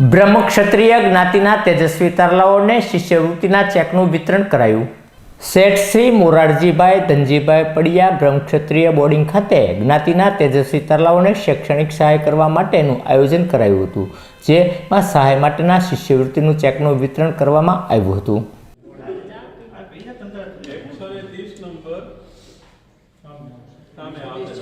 બ્રહ્મક્ષત્રિય જ્ઞાતિના તેજસ્વી તારલાઓને શિષ્યવૃત્તિના ચેકનું વિતરણ કરાયું. શેઠ શ્રી મોરારજીભાઈ ધનજીભાઈ પડિયા બ્રહ્મક્ષત્રિય બોર્ડિંગ ખાતે જ્ઞાતિના તેજસ્વી તરલાઓને શૈક્ષણિક સહાય કરવા માટેનું આયોજન કરાયું હતું, જેમાં સહાય માટેના શિષ્યવૃત્તિનું ચેકનું વિતરણ કરવામાં આવ્યું હતું. નંબર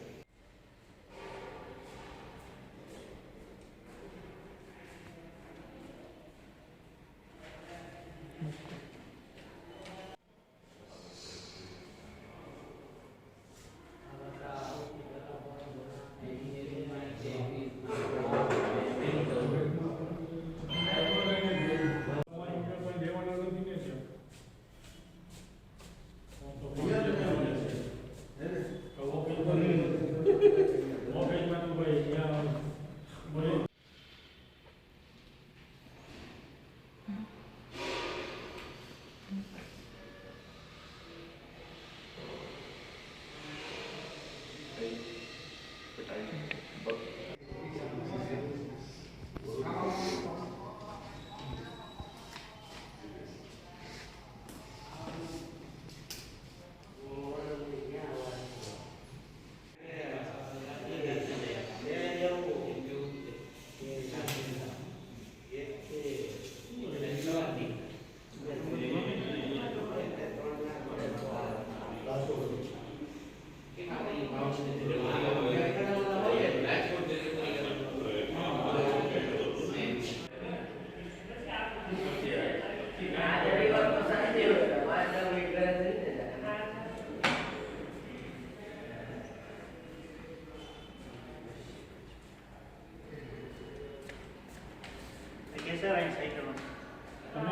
હું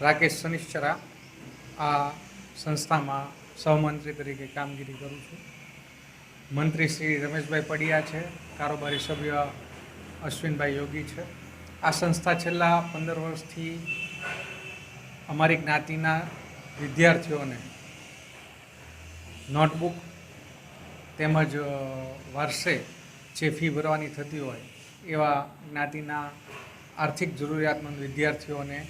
રાકેશ શનિશ્ચરા આ સંસ્થામાં સહમંત્રી તરીકે કામગીરી કરું છું. મંત્રી શ્રી રમેશભાઈ પડિયા છે, કારોબારી સભ્ય અશ્વિનભાઈ યોગી છે. આ સંસ્થા છેલ્લા પંદર વર્ષથી અમારી જ્ઞાતિના વિદ્યાર્થીઓને નોટબુક તેમજ વર્ષે જે ફી ભરવાની થતી હોય એવા જ્ઞાતિના આર્થિક જરૂરિયાતમંદ વિદ્યાર્થીઓને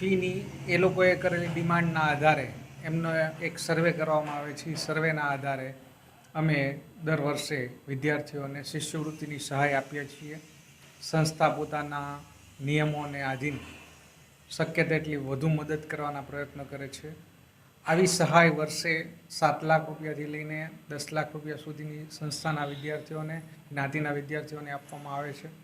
ફીની એ લોકોએ કરેલી ડિમાન્ડના આધારે એમનો એક સર્વે કરવામાં આવે છે. સર્વેના આધારે અમે દર વર્ષે વિદ્યાર્થીઓને શિષ્યવૃત્તિની સહાય આપીએ છીએ. સંસ્થા પોતાના નિયમોને આધીન શક્ય તેટલી વધુ મદદ કરવાના પ્રયત્ન કરે છે. આવી સહાય વર્ષે સાત લાખ રૂપિયાથી લઈને દસ લાખ રૂપિયા સુધીની સંસ્થાના વિદ્યાર્થીઓને, જ્ઞાતિના વિદ્યાર્થીઓને આપવામાં આવે છે.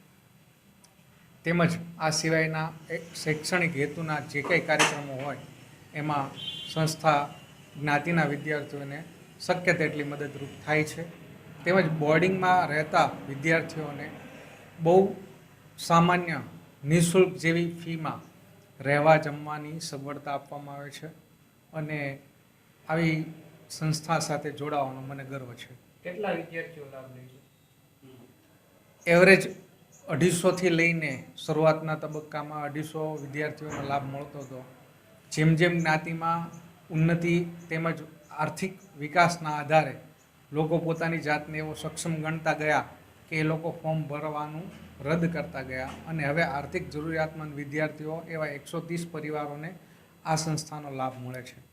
તેમજ આ સિવાયના એક શૈક્ષણિક હેતુના જે કંઈ કાર્યક્રમો હોય એમાં સંસ્થા જ્ઞાતિના વિદ્યાર્થીઓને શક્ય તેટલી મદદરૂપ થાય છે. તેમજ બોર્ડિંગમાં રહેતા વિદ્યાર્થીઓને બહુ સામાન્ય નિઃશુલ્ક જેવી ફીમાં રહેવા જમવાની સગવડતા આપવામાં આવે છે અને આવી સંસ્થા સાથે જોડાવાનો મને ગર્વ છે. કેટલા વિદ્યાર્થીઓ લાભ લે છે? એવરેજ અઢીસોથી લઈને શરૂઆતના તબક્કામાં અઢીસો વિદ્યાર્થીઓનો લાભ મળતો હતો. જેમ જેમ જ્ઞાતિમાં ઉન્નતિ તેમજ આર્થિક વિકાસના આધારે લોકો પોતાની જાતને એવો સક્ષમ ગણતા ગયા કે એ લોકો ફોર્મ ભરવાનું રદ કરતા ગયા અને હવે આર્થિક જરૂરિયાતમંદ વિદ્યાર્થીઓ એવા એકસો ત્રીસ પરિવારોને આ સંસ્થાનો લાભ મળે છે.